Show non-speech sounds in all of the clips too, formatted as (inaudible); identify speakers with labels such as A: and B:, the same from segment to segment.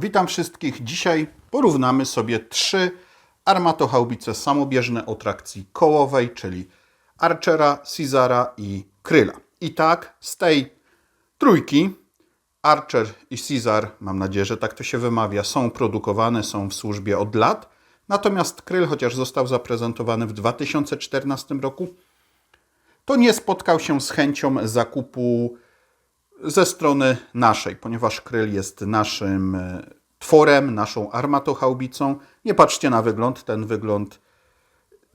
A: Witam wszystkich. Dzisiaj porównamy sobie trzy armatochaubice samobieżne o trakcji kołowej, czyli Archera, Caesara i Kryla. I tak z tej trójki Archer i Caesar, mam nadzieję, że tak to się wymawia, są produkowane, są w służbie od lat. Natomiast Kryl, chociaż został zaprezentowany w 2014 roku, to nie spotkał się z chęcią zakupu ze strony naszej, ponieważ Kryl jest naszym e, tworem, naszą armatochaubicą. Nie patrzcie na wygląd, ten wygląd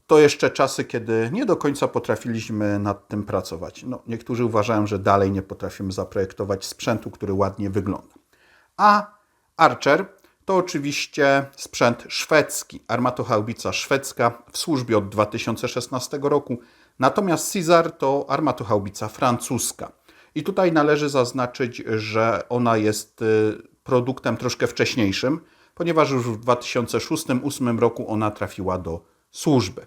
A: to jeszcze czasy, kiedy nie do końca potrafiliśmy nad tym pracować. No, niektórzy uważają, że dalej nie potrafimy zaprojektować sprzętu, który ładnie wygląda. A Archer to oczywiście sprzęt szwedzki, armatochaubica szwedzka w służbie od 2016 roku. Natomiast Caesar to armatochaubica francuska. I tutaj należy zaznaczyć, że ona jest y, produktem troszkę wcześniejszym, ponieważ już w 2006-2008 roku ona trafiła do służby.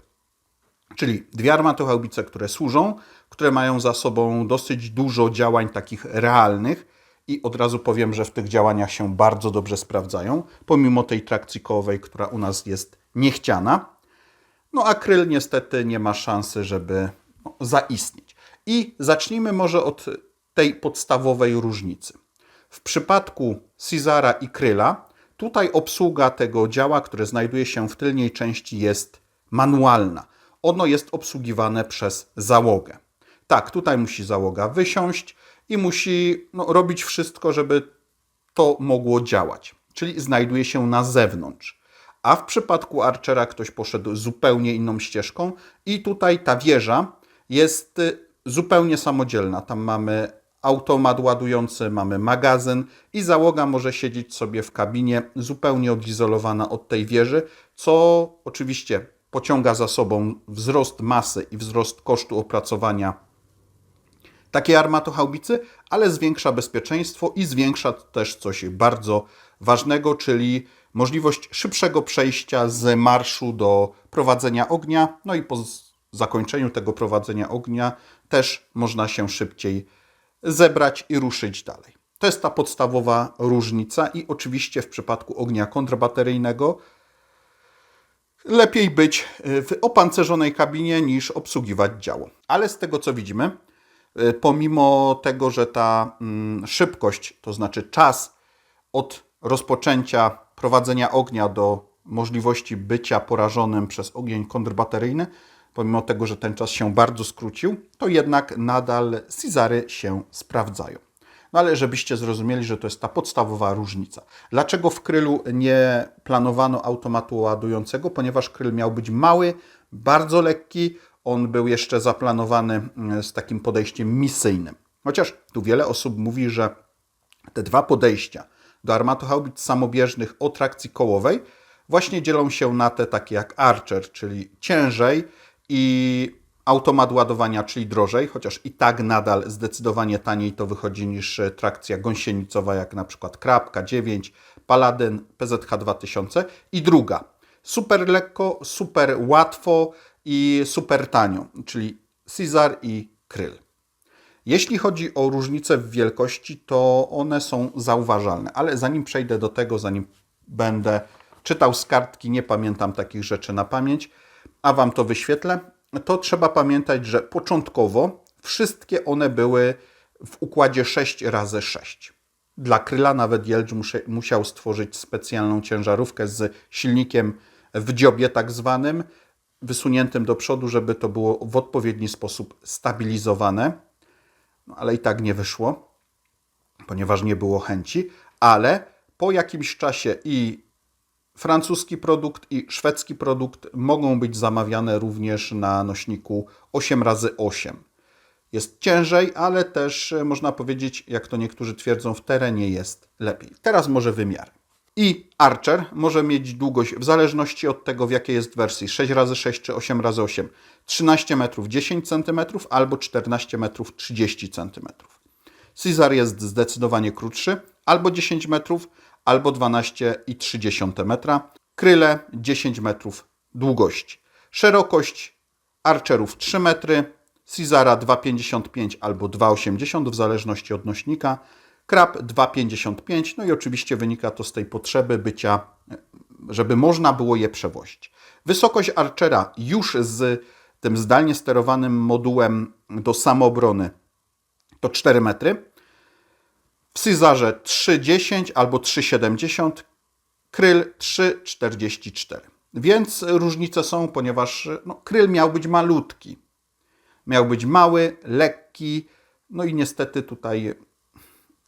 A: Czyli dwie armatochaubice, które służą, które mają za sobą dosyć dużo działań takich realnych i od razu powiem, że w tych działaniach się bardzo dobrze sprawdzają, pomimo tej trakcji kołowej, która u nas jest niechciana. No a kryl niestety nie ma szansy, żeby no, zaistnieć. I zacznijmy może od tej podstawowej różnicy. W przypadku Caesara i Kryla, tutaj obsługa tego działa, które znajduje się w tylniej części, jest manualna. Ono jest obsługiwane przez załogę. Tak, tutaj musi załoga wysiąść i musi no, robić wszystko, żeby to mogło działać. Czyli znajduje się na zewnątrz. A w przypadku Archera ktoś poszedł zupełnie inną ścieżką i tutaj ta wieża jest y, zupełnie samodzielna. Tam mamy automat ładujący, mamy magazyn i załoga może siedzieć sobie w kabinie zupełnie odizolowana od tej wieży, co oczywiście pociąga za sobą wzrost masy i wzrost kosztu opracowania takiej armatochaubicy, ale zwiększa bezpieczeństwo i zwiększa też coś bardzo ważnego, czyli możliwość szybszego przejścia z marszu do prowadzenia ognia, no i po zakończeniu tego prowadzenia ognia też można się szybciej zebrać i ruszyć dalej. To jest ta podstawowa różnica i oczywiście w przypadku ognia kontrbateryjnego lepiej być w opancerzonej kabinie niż obsługiwać działo. Ale z tego co widzimy, y, pomimo tego, że ta mm, szybkość, to znaczy czas od rozpoczęcia prowadzenia ognia do możliwości bycia porażonym przez ogień kontrbateryjny, pomimo tego, że ten czas się bardzo skrócił, to jednak nadal Cezary się sprawdzają. No ale żebyście zrozumieli, że to jest ta podstawowa różnica. Dlaczego w Krylu nie planowano automatu ładującego? Ponieważ Kryl miał być mały, bardzo lekki, on był jeszcze zaplanowany mm, z takim podejściem misyjnym. Chociaż tu wiele osób mówi, że te dwa podejścia do armatochaubic samobieżnych o trakcji kołowej właśnie dzielą się na te takie jak Archer, czyli ciężej i automat ładowania, czyli drożej, chociaż i tak nadal zdecydowanie taniej to wychodzi niż trakcja gąsienicowa, jak na przykład Krabka 9, Paladin, PZH 2000. I druga, super lekko, super łatwo i super tanio, czyli Caesar i Kryl. Jeśli chodzi o różnice w wielkości, to one są zauważalne, ale zanim przejdę do tego, zanim będę czytał z kartki, nie pamiętam takich rzeczy na pamięć, a Wam to wyświetlę, to trzeba pamiętać, że początkowo wszystkie one były w układzie 6 razy 6 Dla Kryla nawet Jelcz musiał stworzyć specjalną ciężarówkę z silnikiem w dziobie tak zwanym, wysuniętym do przodu, żeby to było w odpowiedni sposób stabilizowane. No, ale i tak nie wyszło, ponieważ nie było chęci. Ale po jakimś czasie i francuski produkt i szwedzki produkt mogą być zamawiane również na nośniku 8x8. Jest ciężej, ale też e, można powiedzieć, jak to niektórzy twierdzą, w terenie jest lepiej. Teraz może wymiary. I Archer może mieć długość w zależności od tego, w jakiej jest wersji 6x6 czy 8x8 13 metrów 10 cm albo 14 metrów 30 cm. Caesar jest zdecydowanie krótszy, albo 10 metrów, albo 12,3 metra. Kryle 10 metrów długości. Szerokość Archerów 3 metry, Caesara 2,55 albo 2,80 w zależności od nośnika. krab 2,55. No i oczywiście wynika to z tej potrzeby bycia, żeby można było je przewozić. Wysokość Archera już z tym zdalnie sterowanym modułem do samoobrony to 4 metry. W Cezarze 3,10 albo 3,70, Kryl 3,44. Więc różnice są, ponieważ no, Kryl miał być malutki. Miał być mały, lekki, no i niestety tutaj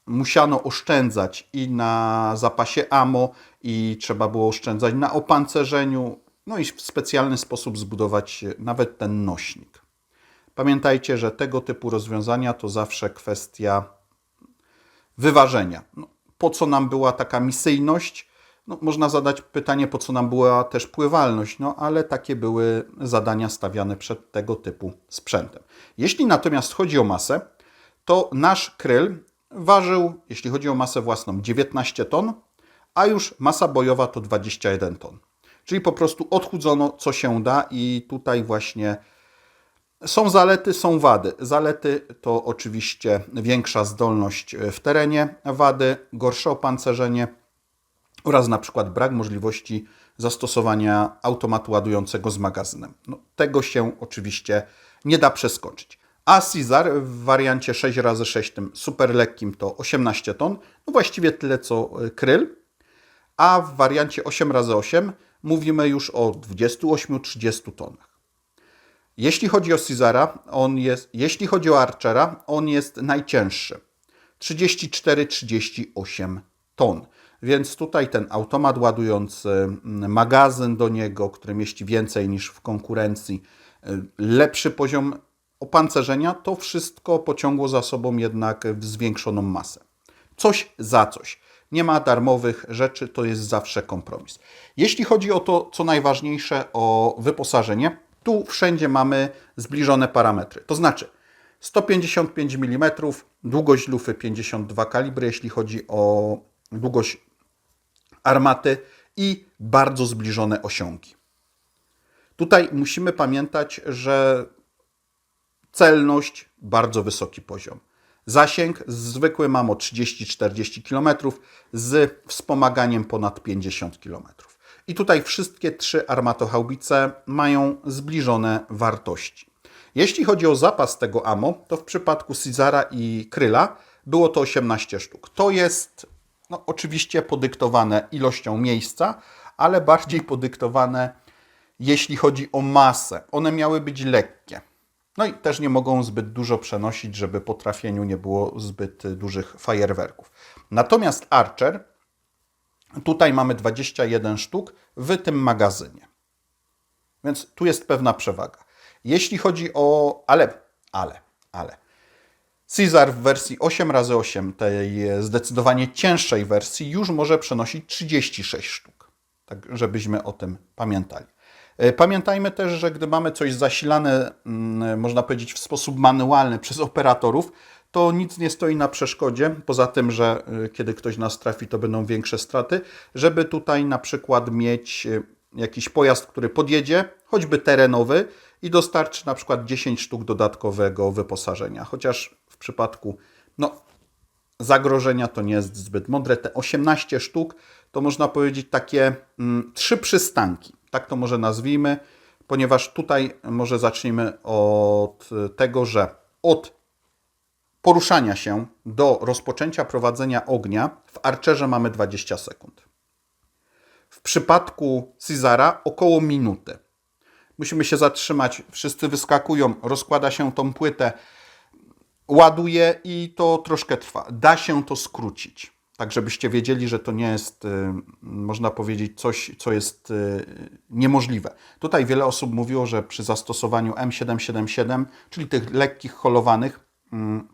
A: musiano oszczędzać i na zapasie ammo, i trzeba było oszczędzać na opancerzeniu, no i w specjalny sposób zbudować nawet ten nośnik. Pamiętajcie, że tego typu rozwiązania to zawsze kwestia wyważenia. No, po co nam była taka misyjność? No, można zadać pytanie, po co nam była też pływalność, no ale takie były zadania stawiane przed tego typu sprzętem. Jeśli natomiast chodzi o masę, to nasz kryl ważył, jeśli chodzi o masę własną, 19 ton, a już masa bojowa to 21 ton. Czyli po prostu odchudzono co się da i tutaj właśnie są zalety, są wady. Zalety to oczywiście większa zdolność w terenie, wady gorsze opancerzenie oraz na przykład brak możliwości zastosowania automatu ładującego z magazynem. No, tego się oczywiście nie da przeskoczyć. A Cezar w wariancie 6x6 tym super lekkim to 18 ton, no właściwie tyle co Kryl, a w wariancie 8x8 mówimy już o 28-30 tonach. Jeśli chodzi o Cezara, on jest, jeśli chodzi o Archera, on jest najcięższy. 34-38 ton. Więc tutaj ten automat ładujący, mm, magazyn do niego, który mieści więcej niż w konkurencji, y, lepszy poziom opancerzenia, to wszystko pociągło za sobą jednak zwiększoną masę. Coś za coś. Nie ma darmowych rzeczy, to jest zawsze kompromis. Jeśli chodzi o to, co najważniejsze, o wyposażenie, tu wszędzie mamy zbliżone parametry. To znaczy 155 mm, długość lufy 52 kalibry, jeśli chodzi o długość armaty i bardzo zbliżone osiągi. Tutaj musimy pamiętać, że celność bardzo wysoki poziom. Zasięg zwykły mam o 30-40 km z wspomaganiem ponad 50 km. I tutaj wszystkie trzy armatochaubice mają zbliżone wartości. Jeśli chodzi o zapas tego AMO, to w przypadku Cizara i Kryla było to 18 sztuk. To jest no, oczywiście podyktowane ilością miejsca, ale bardziej podyktowane jeśli chodzi o masę. One miały być lekkie. No i też nie mogą zbyt dużo przenosić, żeby po trafieniu nie było zbyt dużych fajerwerków. Natomiast Archer, tutaj mamy 21 sztuk w tym magazynie. Więc tu jest pewna przewaga. Jeśli chodzi o. Ale, ale, ale. Caesar w wersji 8x8, tej zdecydowanie cięższej wersji, już może przenosić 36 sztuk. Tak, żebyśmy o tym pamiętali. E, pamiętajmy też, że gdy mamy coś zasilane, mm, można powiedzieć, w sposób manualny przez operatorów, to nic nie stoi na przeszkodzie, poza tym, że e, kiedy ktoś nas trafi, to będą większe straty, żeby tutaj na przykład mieć e, jakiś pojazd, który podjedzie, choćby terenowy i dostarczy na przykład 10 sztuk dodatkowego wyposażenia. Chociaż w przypadku no, zagrożenia to nie jest zbyt mądre. Te 18 sztuk to można powiedzieć takie mm, trzy przystanki tak to może nazwijmy, ponieważ tutaj może zacznijmy od tego, że od poruszania się do rozpoczęcia prowadzenia ognia w Archerze mamy 20 sekund. W przypadku Cezara około minuty. Musimy się zatrzymać, wszyscy wyskakują, rozkłada się tą płytę, ładuje i to troszkę trwa. Da się to skrócić. Tak, żebyście wiedzieli, że to nie jest, y, można powiedzieć, coś, co jest y, niemożliwe. Tutaj wiele osób mówiło, że przy zastosowaniu M777, czyli tych lekkich, holowanych mm,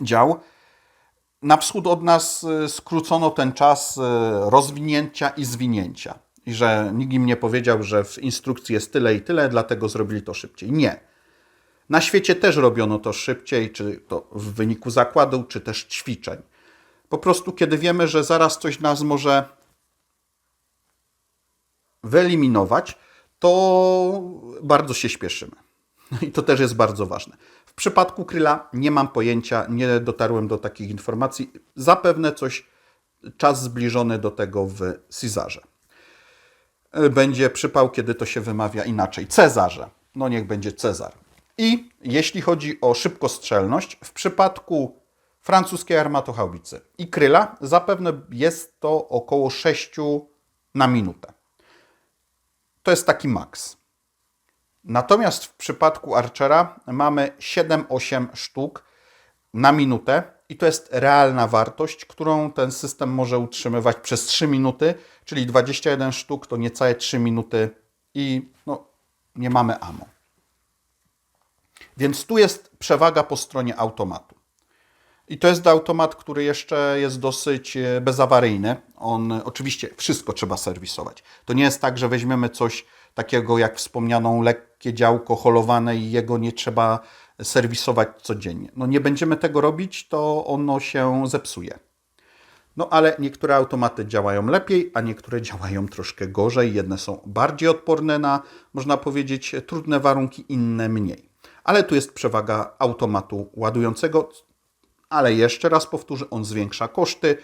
A: dział, na wschód od nas y, skrócono ten czas rozwinięcia i zwinięcia. I że nikt im nie powiedział, że w instrukcji jest tyle i tyle, dlatego zrobili to szybciej. Nie. Na świecie też robiono to szybciej, czy to w wyniku zakładu, czy też ćwiczeń. Po prostu, kiedy wiemy, że zaraz coś nas może wyeliminować, to bardzo się śpieszymy. (laughs) I to też jest bardzo ważne. W przypadku Kryla nie mam pojęcia, nie dotarłem do takich informacji. Zapewne coś, czas zbliżony do tego w Cezarze. Będzie przypał, kiedy to się wymawia inaczej. Cezarze. No niech będzie Cezar. I jeśli chodzi o szybkostrzelność, w przypadku francuskiej armatochaubicy i Kryla zapewne jest to około 6 na minutę. To jest taki maks. Natomiast w przypadku Archera mamy 7-8 sztuk na minutę i to jest realna wartość, którą ten system może utrzymywać przez 3 minuty, czyli 21 sztuk to niecałe 3 minuty i no, nie mamy ammo. Więc tu jest przewaga po stronie automatu. I to jest automat, który jeszcze jest dosyć e, bezawaryjny. On oczywiście wszystko trzeba serwisować. To nie jest tak, że weźmiemy coś takiego jak wspomnianą lekkie działko holowane i jego nie trzeba serwisować codziennie. No nie będziemy tego robić, to ono się zepsuje. No ale niektóre automaty działają lepiej, a niektóre działają troszkę gorzej. Jedne są bardziej odporne na, można powiedzieć, trudne warunki, inne mniej. Ale tu jest przewaga automatu ładującego, ale jeszcze raz powtórzę, on zwiększa koszty.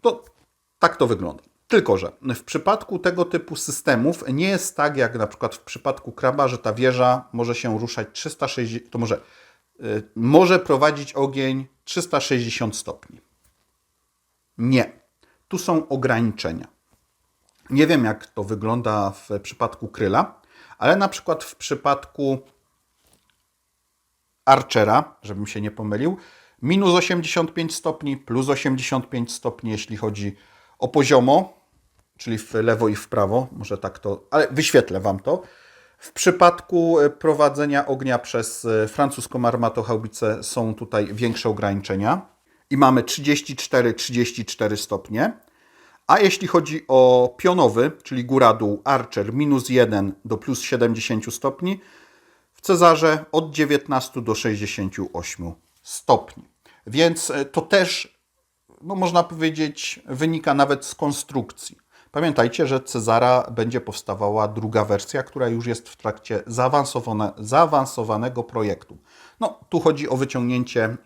A: To tak to wygląda. Tylko, że w przypadku tego typu systemów nie jest tak, jak na przykład w przypadku kraba, że ta wieża może się ruszać 360, to może, y, może prowadzić ogień 360 stopni. Nie. Tu są ograniczenia. Nie wiem, jak to wygląda w przypadku kryla, ale na przykład w przypadku Archera, żebym się nie pomylił, minus 85 stopni, plus 85 stopni, jeśli chodzi o poziomo, czyli w lewo i w prawo, może tak to, ale wyświetlę Wam to. W przypadku e, prowadzenia ognia przez e, francuską armatochaubicę są tutaj większe ograniczenia i mamy 34-34 stopnie. A jeśli chodzi o pionowy, czyli góra-dół, Archer minus 1 do plus 70 stopni, w Cezarze od 19 do 68 stopni. Więc e, to też, no można powiedzieć, wynika nawet z konstrukcji. Pamiętajcie, że Cezara będzie powstawała druga wersja, która już jest w trakcie zaawansowane, zaawansowanego projektu. No, tu chodzi o wyciągnięcie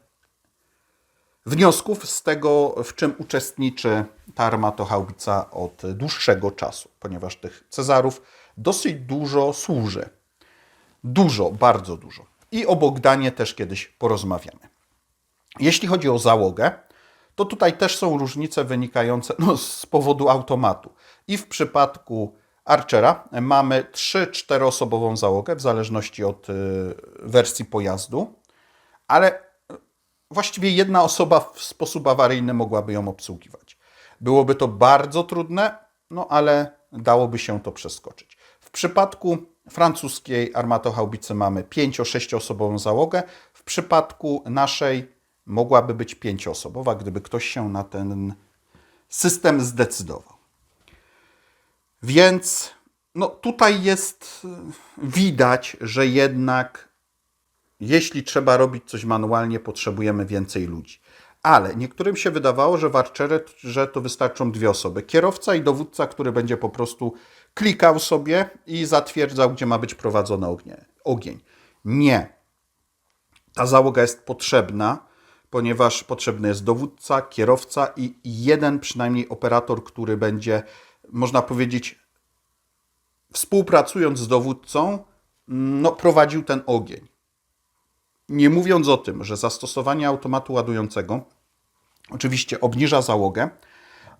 A: wniosków z tego, w czym uczestniczy ta armatochaubica od dłuższego czasu, ponieważ tych Cezarów dosyć dużo służy. Dużo, bardzo dużo. I o Bogdanie też kiedyś porozmawiamy. Jeśli chodzi o załogę, to tutaj też są różnice wynikające no, z powodu automatu. I w przypadku Archera mamy 3-4 osobową załogę, w zależności od y, wersji pojazdu, ale właściwie jedna osoba w sposób awaryjny mogłaby ją obsługiwać. Byłoby to bardzo trudne, no ale dałoby się to przeskoczyć. W przypadku francuskiej armatochaubicy mamy 5-6 osobową załogę, w przypadku naszej mogłaby być pięcioosobowa, gdyby ktoś się na ten system zdecydował. Więc no, tutaj jest widać, że jednak jeśli trzeba robić coś manualnie, potrzebujemy więcej ludzi. Ale niektórym się wydawało, że w Archerze że to wystarczą dwie osoby. Kierowca i dowódca, który będzie po prostu klikał sobie i zatwierdzał, gdzie ma być prowadzony ogień. Nie. Ta załoga jest potrzebna, ponieważ potrzebny jest dowódca, kierowca i jeden przynajmniej operator, który będzie, można powiedzieć, współpracując z dowódcą, no, prowadził ten ogień. Nie mówiąc o tym, że zastosowanie automatu ładującego oczywiście obniża załogę,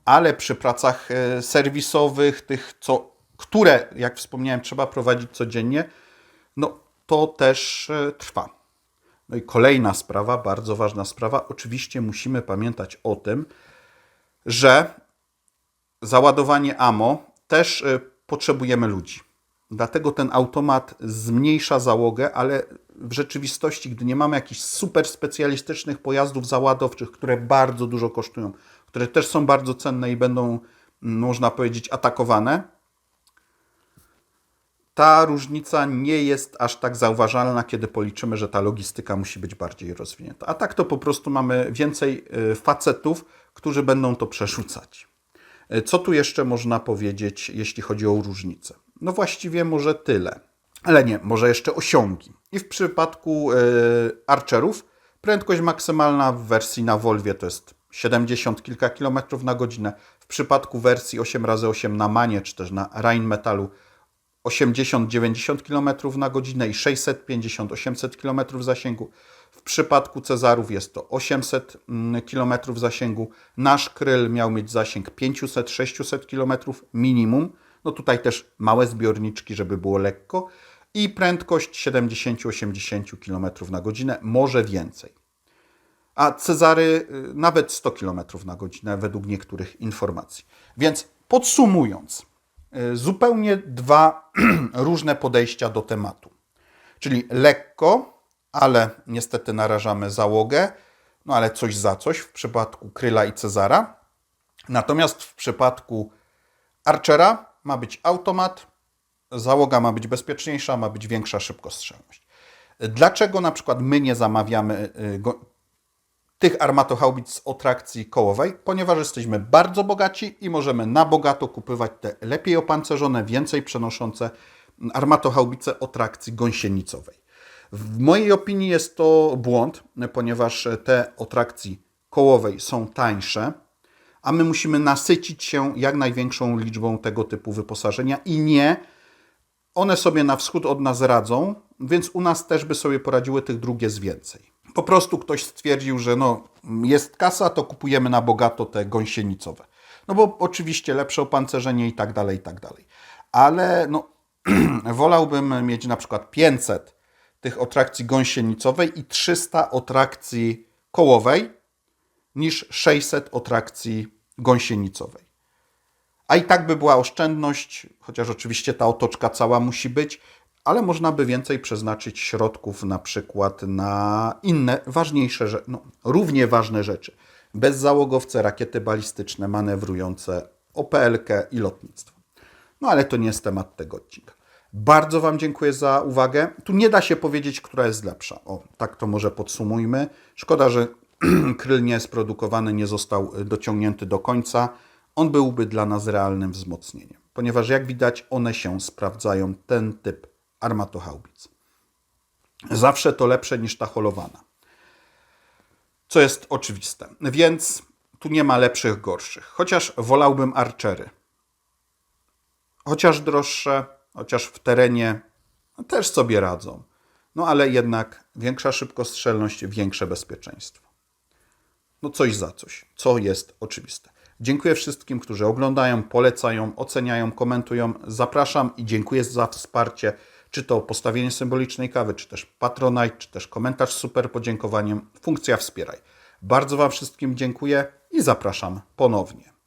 A: ale przy pracach e, serwisowych, tych, co, które, jak wspomniałem, trzeba prowadzić codziennie, no to też e, trwa. No i kolejna sprawa, bardzo ważna sprawa. Oczywiście musimy pamiętać o tym, że załadowanie AMO też y, potrzebujemy ludzi. Dlatego ten automat zmniejsza załogę, ale w rzeczywistości, gdy nie mamy jakichś super specjalistycznych pojazdów załadowczych, które bardzo dużo kosztują, które też są bardzo cenne i będą, można powiedzieć, atakowane, ta różnica nie jest aż tak zauważalna, kiedy policzymy, że ta logistyka musi być bardziej rozwinięta. A tak to po prostu mamy więcej y, facetów, którzy będą to przerzucać. Y, co tu jeszcze można powiedzieć, jeśli chodzi o różnice? No właściwie może tyle. Ale nie, może jeszcze osiągi. I w przypadku e, Archerów prędkość maksymalna w wersji na Volvie to jest 70 kilka kilometrów na godzinę. W przypadku wersji 8x8 na Manie czy też na Rheinmetallu 80-90 km na godzinę i 650-800 km zasięgu. W przypadku Cezarów jest to 800 km zasięgu. Nasz kryl miał mieć zasięg 500-600 km minimum. No tutaj też małe zbiorniczki, żeby było lekko. I prędkość 70-80 km na godzinę, może więcej. A Cezary y, nawet 100 km na godzinę według niektórych informacji. Więc podsumując, zupełnie dwa (clears throat) różne podejścia do tematu. Czyli lekko, ale niestety narażamy załogę, no ale coś za coś w przypadku Kryla i Cezara. Natomiast w przypadku Archera ma być automat, załoga ma być bezpieczniejsza, ma być większa szybkostrzelność. Dlaczego na przykład my nie zamawiamy go, tych armatohaubic o trakcji kołowej? Ponieważ jesteśmy bardzo bogaci i możemy na bogato kupywać te lepiej opancerzone, więcej przenoszące armatohaubice o trakcji gąsienicowej. W mojej opinii jest to błąd, ponieważ te o trakcji kołowej są tańsze, a my musimy nasycić się jak największą liczbą tego typu wyposażenia i nie one sobie na wschód od nas radzą, więc u nas też by sobie poradziły tych drugie z więcej. Po prostu ktoś stwierdził, że no, jest kasa, to kupujemy na bogato te gąsienicowe. No bo oczywiście lepsze opancerzenie i tak dalej, i tak dalej. Ale no, (clears throat) wolałbym mieć na przykład 500 tych o trakcji gąsienicowej i 300 o trakcji kołowej niż 600 o trakcji gąsienicowej. A i tak by była oszczędność, chociaż oczywiście ta otoczka cała musi być, ale można by więcej przeznaczyć środków na przykład na inne, ważniejsze, rze- no, równie ważne rzeczy. Bezzałogowce, rakiety balistyczne, manewrujące, OPLK i lotnictwo. No ale to nie jest temat tego odcinka. Bardzo Wam dziękuję za uwagę. Tu nie da się powiedzieć, która jest lepsza. O, tak to może podsumujmy. Szkoda, że (clears throat) kryl nie jest produkowany, nie został dociągnięty do końca. On byłby dla nas realnym wzmocnieniem, ponieważ jak widać, one się sprawdzają, ten typ armatohaubic. Zawsze to lepsze niż ta holowana. Co jest oczywiste. Więc tu nie ma lepszych, gorszych. Chociaż wolałbym archery. Chociaż droższe, chociaż w terenie też sobie radzą. No ale jednak większa szybkostrzelność, większe bezpieczeństwo. No coś za coś, co jest oczywiste. Dziękuję wszystkim, którzy oglądają, polecają, oceniają, komentują. Zapraszam i dziękuję za wsparcie, czy to postawienie symbolicznej kawy, czy też Patronite, czy też komentarz z super podziękowaniem. Funkcja wspieraj. Bardzo Wam wszystkim dziękuję i zapraszam ponownie.